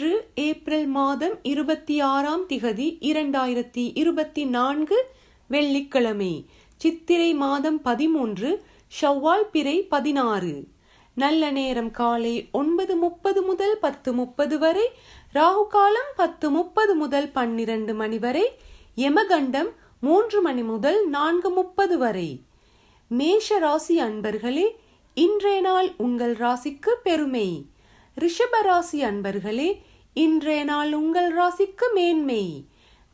இன்று ஏப்ரல் மாதம் இருபத்தி ஆறாம் திகதி இரண்டாயிரத்தி இருபத்தி நான்கு வெள்ளிக்கிழமை. சித்திரை மாதம் பதிமூன்று ஷவ்வால் பிறை பதினாறு. நல்ல நேரம் காலை ஒன்பது முப்பது முதல் பத்து முப்பது வரை ராகு காலம் பத்து முப்பது முதல் பன்னிரண்டு மணி வரை யமகண்டம் மூன்று மணி முதல் நான்கு முப்பது வரை. மேஷ ராசி அன்பர்களே இன்றைய நாள் உங்கள் ராசிக்கு பெருமை. ரிஷப ராசி அன்பர்களே இன்றைய நாள் உங்கள் ராசிக்கு மேன்மை.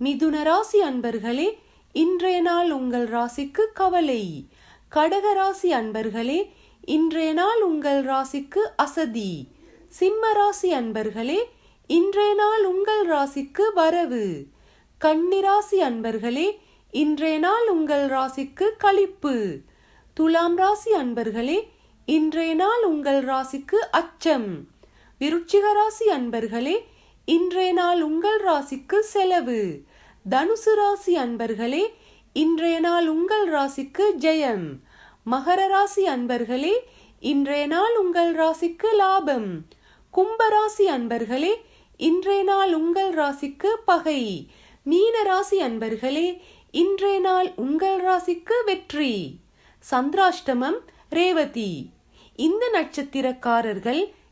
மிதுன ராசி அன்பர்களே இன்றைய நாள் உங்கள் ராசிக்கு கவலை. கடக ராசி அன்பர்களே இன்றைய நாள் உங்கள் ராசிக்கு அசதி. சிம்ம ராசி அன்பர்களே இன்றைய நாள் உங்கள் ராசிக்கு வரவு. கன்னிராசி அன்பர்களே இன்றைய நாள் உங்கள் ராசிக்கு களிப்பு துலாம் ராசி அன்பர்களே இன்றைய நாள் உங்கள் ராசிக்கு அச்சம். விருட்சிக ராசி அன்பர்களே இன்றைய நாள் உங்கள் ராசிக்கு செலவு. தனுசு ராசி அன்பர்களே இன்றைய நாள் உங்கள் ராசிக்கு ஜெயம். மகர ராசி அன்பர்களே இன்றைய நாள் உங்கள் ராசிக்கு லாபம். கும்பராசி அன்பர்களே இன்றைய நாள் உங்கள் ராசிக்கு பகை. மீன ராசி அன்பர்களே இன்றைய நாள் உங்கள் ராசிக்கு வெற்றி. சந்திராஷ்டமம் ரேவதி. இந்த நட்சத்திரக்காரர்கள்